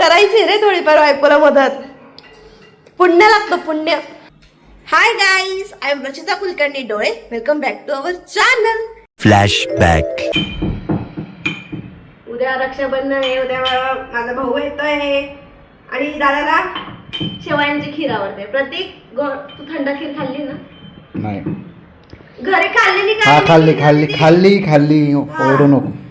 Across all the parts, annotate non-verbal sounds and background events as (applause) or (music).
करायची रे थोडीफार बायकोला मदत. पुण्य लागतं पुण्य. Hi guys I am Rachita Kulkarni डोळे. Welcome back to our channel Flashback. उद्या रक्षाबंधन आहे उद्या माझा भाऊ येतोय. आणि दादाला शेवयांची खीर आवडते. प्रतीक गो- तू थंड खीर खाल्ली ना? नाही. घरी खाल्लेली हा काय खाल्ली खाल्ली खाल्ली. खाल्ली ओरडू नको.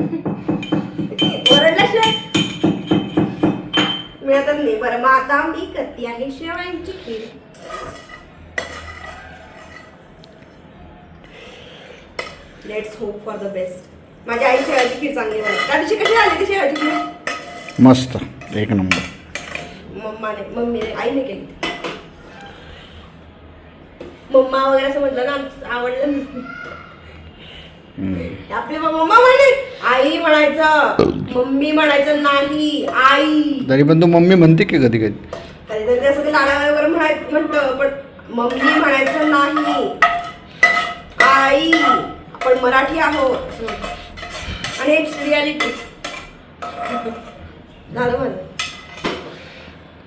मग आता मी करते आहे शेवयांची खीर. Let's hope for the best माझी आई शेवयाची खीर चांगली बनवते. त्या दिवशी कशी झाली ती शेवयाची खीर? मस्त. एक नंबर. मम्माने मम्मीने आईने केली मम्मा वगैरे असं म्हटलं ना आवडलं. आपले मम्मा म्हणे आई म्हणायचं मम्मी म्हणायचं नाही आई. तरी पण तू मम्मी म्हणते की कधी कधी? कधीतरी असं ते म्हणतं पण मम्मी म्हणायचं नाही आई. आपण मराठी आहोत. आणि रियालिटी झालं माझं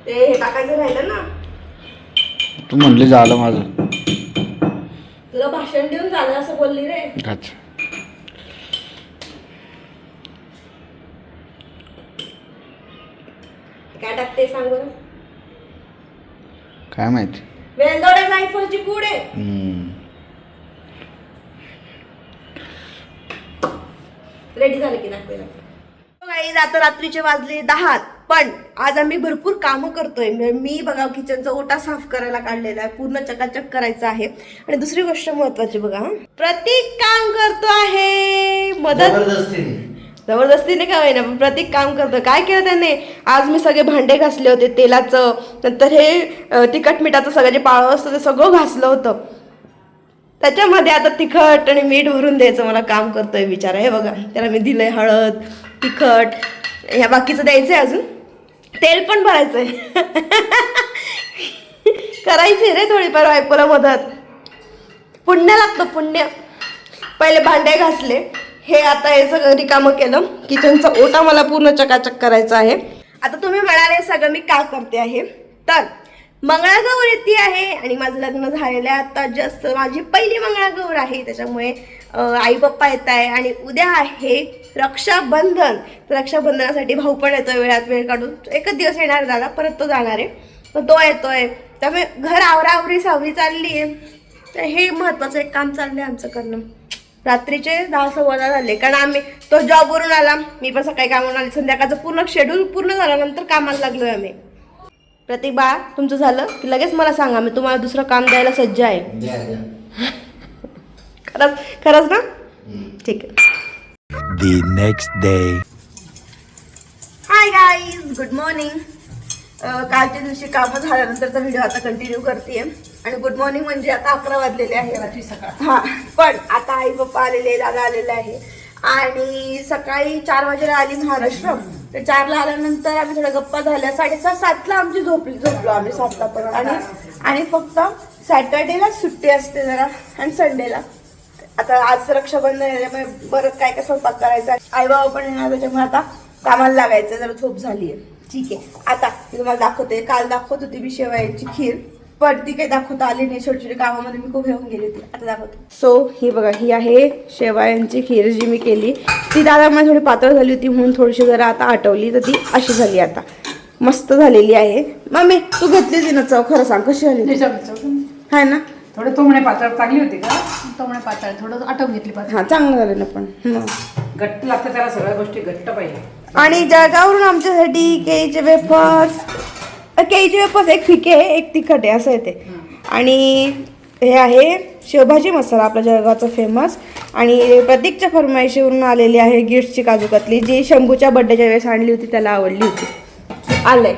ते हे टाकायचं राहिलं ना. तू म्हणली झालं माझं. तुला भाषण देऊन झालं असं बोलली रे. अच्छा. काय टाकते सांग बरं? काय माहिती? वेलदोड्या जायफळची पूड आहे. हम्म. रेडी झाले की दाखवायला गाईज आता रात्रीचे वाजले दहा पण आज आम्ही भरपूर कामं करतोय. मी बघा किचनचा ओटा साफ करायला काढलेला आहे पूर्ण चकाचक करायचं आहे. आणि दुसरी गोष्ट महत्वाची बघा हं. प्रतीक काम करतो आहे. मदत जबरदस्तीने का होईना पण प्रतीक काम करतो. काय केलं त्याने? आज मी सगळे भांडे घासले होते तेलाचं नंतर हे तिखट मिठाचं सगळं जे पाळं असतं ते सगळं घासलं होतं. त्याच्यामध्ये आता तिखट आणि मीठ भरून द्यायचं मला काम करतोय विचार हे बघा त्याला मी दिलंय हळद तिखट ह्या बाकीचं द्यायचंय अजून? तेल पण भरायचंय. (laughs) करायची रे थोडीफार बायकोला मदत. पुण्य लागतं पुण्य. पहिले भांडे घासले हे आता हे सगळं रिकामं केलं. किचनचा ओटा मला पूर्ण चकाचक करायचा आहे. आता तुम्ही म्हणाले सगळं मी का करते आहे. तर मंगळागौर येते आहे आणि माझं लग्न झालेलं आहे. आता जस्ट माझी पहिली मंगळागौर आहे. त्याच्यामुळे आई पप्पा येत आहे आणि उद्या आहे रक्षाबंधन. तर रक्षाबंधनासाठी भाऊ पण येतोय वेळात. वेळ काढून एकच दिवस येणार दादा. परत तो जाणार आहे. तर तो येतोय. त्यामुळे घर आवरावरी सावरी चालली आहे. तर हे महत्वाचं एक काम चाललंय आमचं करणं. रात्रीचे दहा सव्वा दहा झाले. कारण आम्ही तो जॉबवरून आला. मी पण सकाळी कामावरून आले. संध्याकाळचं पूर्ण शेड्यूल पूर्ण झाल्यानंतर कामाला लागलोय आम्ही. प्रतीक बा तुमचं झालं? की लगेच मला सांगा. मी तुम्हाला दुसरं काम द्यायला सज्ज आहे. (laughs) खरंच खरंच ना? ठीक आहे. The next day. Hi guys good morning कालच्या दिवशी कामं झाल्यानंतरचा व्हिडिओ आता कंटिन्यू करते आणि गुड मॉर्निंग म्हणजे आता अकरा वाजलेले आहे हा. पण आता आई पप्पा आलेले दादा आलेले आहे. आणि सकाळी चार वाजेला आली महाराष्ट्र. तर चारला आल्यानंतर आम्ही थोड्या गप्पा झाल्या. साडेसात सातला आमची झोपली झोपलो आम्ही सातला पण आणि आणि फक्त सॅटर्डेला सुट्टी असते जरा आणि संडेला. आता आज रक्षाबंधन आहे त्यामुळे बरं काय काय स्वयंपाक करायचा? आई बाबा पण येणार त्याच्यामुळे आता कामाला लागायचं जरा झोप झाली आहे ठीक आहे. आता मी तुम्हाला दाखवते. काल दाखवत होती मी शेवयाची खीर. पण ती काही दाखवता आली नाही. छोटी छोटी कामामध्ये मी खूप घेऊन गेली होती. आता दाखवते. सो ही बघा ही आहे शेवयांची खीर जी मी केली. ती दादा मला थोडी पातळ झाली होती म्हणून थोडीशी जरा आता आटवली. तर ती अशी झाली आता. मस्त झालेली आहे. मम्मी तू घेतली ती ना चव? खरं सांग कशी झाली? होती? हाय ना? थोडं तोमणे पातळ चांगली होती का? तोमणे पातळ थोडं आटवून घेतली पातळ. हा चांगलं झालं ना पण. घट्ट लागतं त्याला सगळ्या गोष्टी घट्ट पाहिजे. आणि जळगाववरून आमच्यासाठी केळीचे वेफर्स केळीचे वेफर्स एक फिके आहे एक तिखट आहे असं येते आणि हे आहे शेवभाजी मसाला आपला जळगावचा फेमस आणि प्रतीकच्या फरमाईशीवरून आलेली आहे गिट्सची काजू कतली जी शंभूच्या बड्डेच्या वेळेस आणली होती त्याला आवडली होती. आलंय.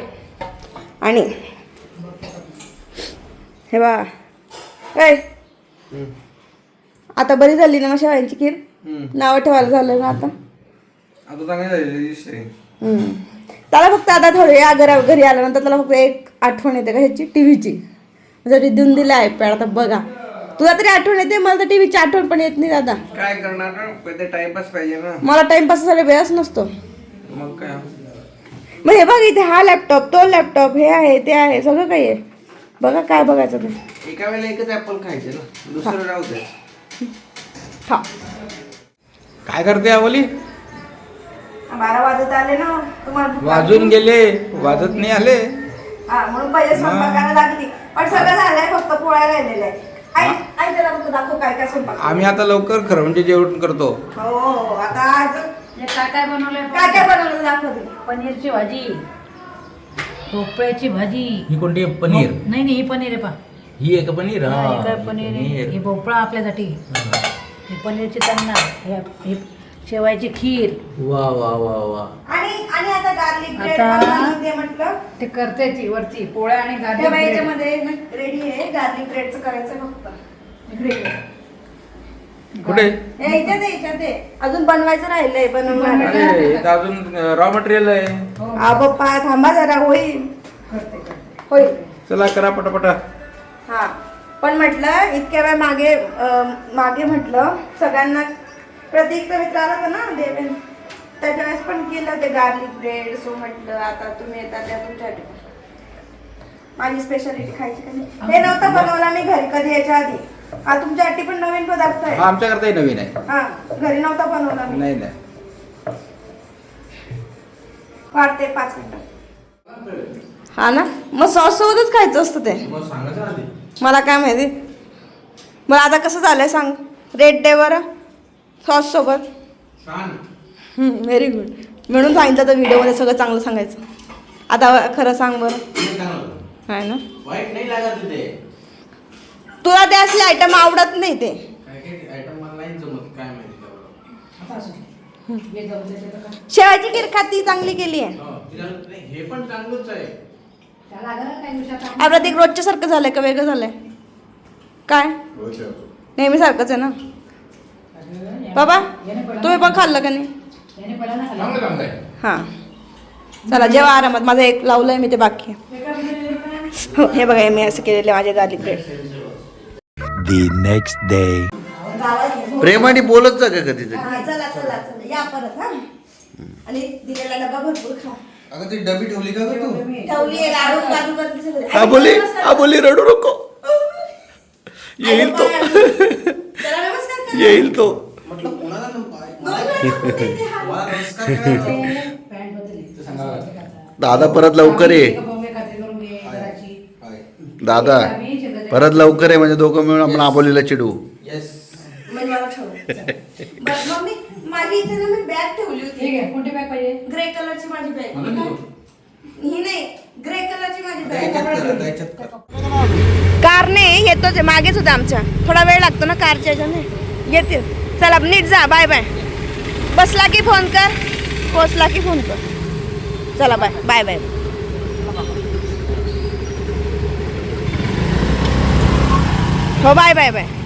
आणि हे बा. काय आता बरी झाली ना मग शेवायांची खीर? नावं ठेवायला झालं ना आता? आता चांगली हम्म. त्याला फक्त आता थोडे या घरा घरी आल्यानंतर त्याला फक्त एक आठवण येते का ह्याची? टीव्हीची. जरी देऊन दिला आयपॅड आता बघा. तुला तरी आठवण येते? मला तर टीव्हीची आठवण पण येत नाही दादा. काय करणार? ना टाइमपास पाहिजे ना. मला टाइमपास झाला वेळच नसतो. मग काय? मग हे बघ इथे हा लॅपटॉप तो लॅपटॉप हे आहे ते आहे सगळं काही आहे. बघा काय बघायचं ते. एका वेळेला एकच ऍपल खायचे ना. दुसरं राहू दे. हा. काय करते आवली? बारा वाजत आले ना तुम्हाला वाजून? गेले वाजत नाही आले. हा म्हणून पहिले स्वयंपाकाला लागली. पण सगळं झालंय फक्त पोळ्या राहिलेल्या आहे आई आई त्याला फक्त दाखव काय काय स्वयंपाक आम्ही आता लवकर खरवंचे जेवण करतो. हो हो, आता आज हे काय काय बनवलंय? काय काय बनवलं दाखव पनीरची भाजी भोपळ्याची भाजी. ही कोणती आहे? पनीर. नाही नाही ही पनीर आहे पा. ही आहे का पनीर? हा हे काय पनीर आहे. हे भोपळा आपल्यासाठी. हे पनीरची तन्ना. हे हे शेवायची खीर. वा वा वा वा. आणि आणि आता गार्लिक ब्रेड आता- ते म्हटलं. ते करते ती वरती पोळ्या आणि तेव्हा गाजर याच्यामध्ये रेडी आहे. गार्लिक ब्रेडचं करायचं फक्त. इकडे कुठे? हे याच्यात आहे, याच्यात आहे. अजून बनवायचं राहिलंय बनवणार. अरे इथं अजून रॉ मटेरियल आहे. हा. पप्पा थांबा जरा होईल. करते करते. होईल. चला करा पटापटा. हा. पण म्हटलं इतक्या वेळ मागे अं, मागे म्हटलं सगळ्यांना प्रतीकचा मित्र आला होता ना देवेन. त्याच्या वेळेस पण केलं ते गार्लिक ब्रेड सो म्हटलं आता तुम्ही येता त्या तुमच्यासाठी. माझी स्पेशालिटी खायची का नाही? हे नव्हतं बनवलं मी घरी कधी याच्या आधी. हा तुमच्यासाठी पण नवीन पदार्थ आहे. हा आमच्याकरताही नवीन आहे. हा घरी नव्हता बनवला मी. नाही नाही. वाढते पाच मिनिटं. हा ना? मग सॉस सोबतच खायचं असतं ते. मला काय माहिती? मला आता कसं झालंय सांग? रेड डे बरं सॉस सोबत व्हेरी गुड म्हणून सांगितलं तर व्हिडिओमध्ये सगळं चांगलं सांगायचं. आता खरं सांग बरं. आहे ना? वाईट नाही लागत ते तुला ते असले आयटम आवडत नाही ते. हे. शेवाची खीर खाती चांगली केली आहे. हो, हे पण चांगलंच आहे. आपलं ते रोजच्या सारखं झालंय का? वेगळं झालंय. काय? नेहमी सारखंच आहे ना? बाबा तुम्ही पण खाल्लं का नाही? आहे. हां. चला जेव्हा आरामात. माझं एक लावलंय मी ते बाकी. आहे. हो हे बघा हे मी असं केलेले माझे garlic bread The next day. प्रेमाने बोलत जा का कधी तरी? हा, चला चला चला. या परत हा. आणि दिलेला डबा भरपूर खा. अगं ती डबी ठेवली का गं तू? ठेवली आहे लाडू काजू कतली सगळं. आबोली नमस्कार. आबोली रडू नको. येईल तो. चला नमस्कार करा. येईल तो. दादा परत लवकर ये. दादा परत लवकर आहे म्हणजे दोघं मिळून आपण आबोलीला चिडू. Yes. मला ठेव. बरं मग मी माझी इथे ना मी बॅग ठेवली होती. ठीक आहे कोणती बॅग पाहिजे? ग्रे कलरची माझी बॅग मला नको. ही नाही ग्रे कलरची माझी त्याच्यात बॅग करा. कारने येतोच आहे मागेच होते आमच्या. थोडा वेळ लागतो ना कारच्या येतील. चला नीट जा बाय बाय. बसला की फोन कर. पोचला की फोन कर. चला बाय. Bye bye. हो बाय बाय बाय.